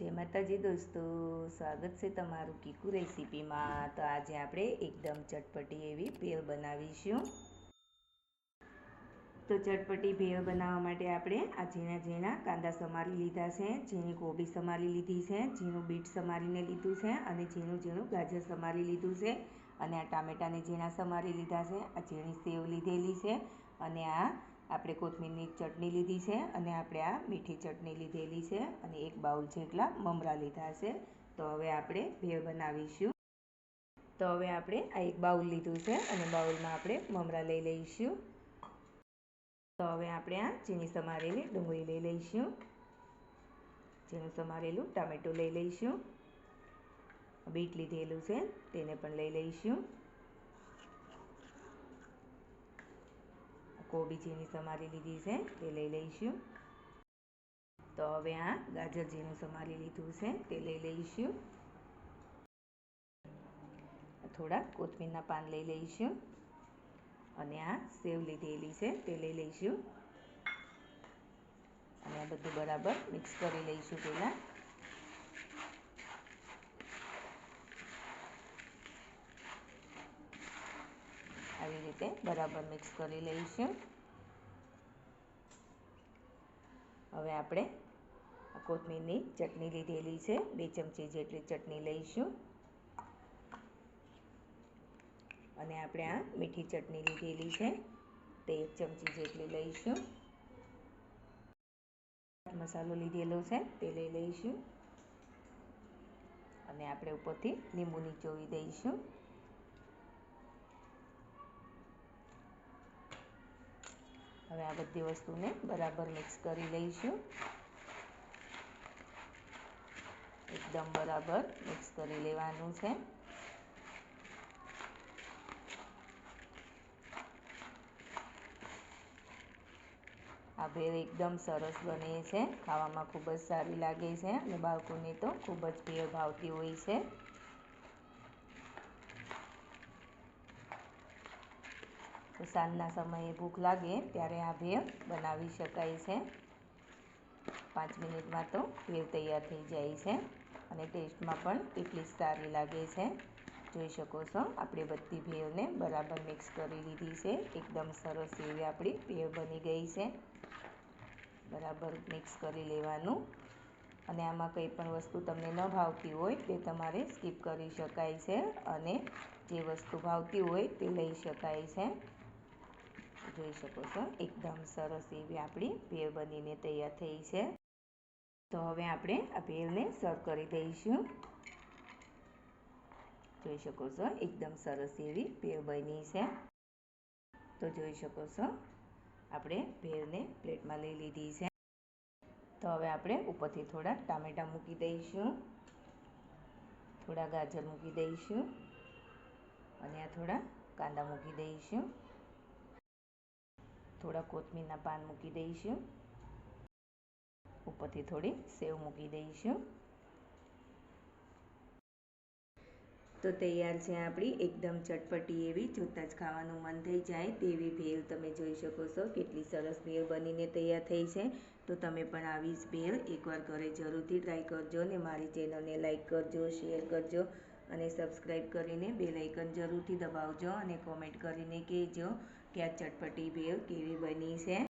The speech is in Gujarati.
જય માતાજી દોસ્તો, સ્વાગત છે તમારું કીકુ રેસીપીમાં. તો આજે આપણે એકદમ ચટપટી એવી ભેળ બનાવીશું. તો ચટપટી ભેળ બનાવવા માટે આપણે આ ઝીણા ઝીણા કાંદા સમારી લીધા છે, ઝીણી કોબી સમારી લીધી છે, ઝીણું બીટ સમારીને લીધું છે અને ઝીણું ઝીણું ગાજર સમારી લીધું છે અને આ ટામેટાને ઝીણા સમારી લીધા છે, આ ઝીણી સેવ લીધેલી છે અને આ આપણે કોથમીરની ચટણી લીધી છે અને આપણે આ મીઠી ચટણી લીધેલી છે અને એક બાઉલ જેટલા મમરા લીધા છે. તો હવે આપણે ભેળ બનાવીશું. તો હવે આપણે આ એક બાઉલ લીધું છે અને બાઉલમાં આપણે મમરા લઈ લઈશું. તો હવે આપણે આ ચીની સમારેલી ડુંગળી લઈ લઈશું. ચીનું સમારેલું ટામેટું લઈ લઈશું. બીટ લીધેલું છે તેને પણ લઈ લઈશું. કોબી ઝીણી સમારી લીધી છે, તે લઈ લઈશું. તો હવે આ ગાજર ઝીણું સમારી લીધું છે, તે લઈ લઈશું. થોડા કોથમીરના પાન લઈ લઈશું. અને આ સેવ લીધેલી છે, તે લઈ લઈશું. અને આ બધું બરાબર મિક્સ કરી લઈશું પહેલાં આવી રીતે બરાબર મિક્સ કરી લઈશું. હવે આપણે કોથમીરની ચટણી લીધેલી છે, બે ચમચી જેટલી ચટણી લઈશું. અને આપણે આ મીઠી ચટણી લીધેલી છે, તે એક ચમચી જેટલી લઈશું. મસાલો લીધેલો છે, તે લઈ લઈશું. અને આપણે ઉપરથી લીંબુ નીચોવી દઈશું. હવે આ બધી વસ્તુને બરાબર મિક્સ કરી લઈશું. એકદમ બરાબર મિક્સ કરી લેવાનું છે. આ ભેળ એકદમ સરસ બને છે. ખાવામાં ખૂબ જ સારી લાગે છે અને બાળકોને તો ખૂબ જ ભેળ ભાવતી હોય છે. તો સાંજના સમયે ભૂખ લાગે ત્યારે આ ભેળ બનાવી શકાય છે. પાંચ મિનિટમાં તો ભેળ તૈયાર થઈ જાય છે અને ટેસ્ટમાં પણ એટલી સારી લાગે છે. જોઈ શકો છો, આપણે બધી ભેળને બરાબર મિક્સ કરી લીધી છે. એકદમ સરસ એવી આપણી ભેળ બની ગઈ છે. બરાબર મિક્સ કરી લેવાનું. અને આમાં કંઈ પણ વસ્તુ તમને ન ભાવતી હોય તે તમારે સ્કીપ કરી શકાય છે અને જે વસ્તુ ભાવતી હોય તે લઈ શકાય છે. જોઈ શકો છો. એકદમ સરસ એવી આપણી ભેળ બનીને તૈયાર થઈ છે. તો હવે આપણે આ ભેળને સર્વ કરી દઈશું. જોઈ શકો છો, એકદમ સરસ એવી ભેળ બની છે. તો જોઈ શકો છો, આપણે ભેળને પ્લેટમાં લઈ લીધી છે. તો હવે આપણે ઉપરથી થોડા ટામેટા મૂકી દઈશું. થોડા ગાજર મૂકી દઈશું. અને આ થોડા કાંદા મૂકી દઈશું. થોડા કોથમીરના પાન મૂકી દઈશું. ઉપરથી થોડી સેવ મૂકી દઈશું. તો તૈયાર છે આપણી એકદમ ચટપટી એવી, જોતાં જ ખાવાનું મન થઈ જાય તેવી ભેળ તમે જોઈ શકો છો. કેટલી સરસ ભેળ બનીને તૈયાર થઈ છે. તો તમે પણ આવી જ ભેળ એકવાર ઘરે જરૂરથી ટ્રાય કરજો ને મારી ચેનલને લાઇક કરજો, શેર કરજો અને સબસ્ક્રાઈબ કરીને બે લાઇકન જરૂરથી દબાવજો અને કોમેન્ટ કરીને કહેજો. કે આ ચટપટી ભેળ કેવી બની છે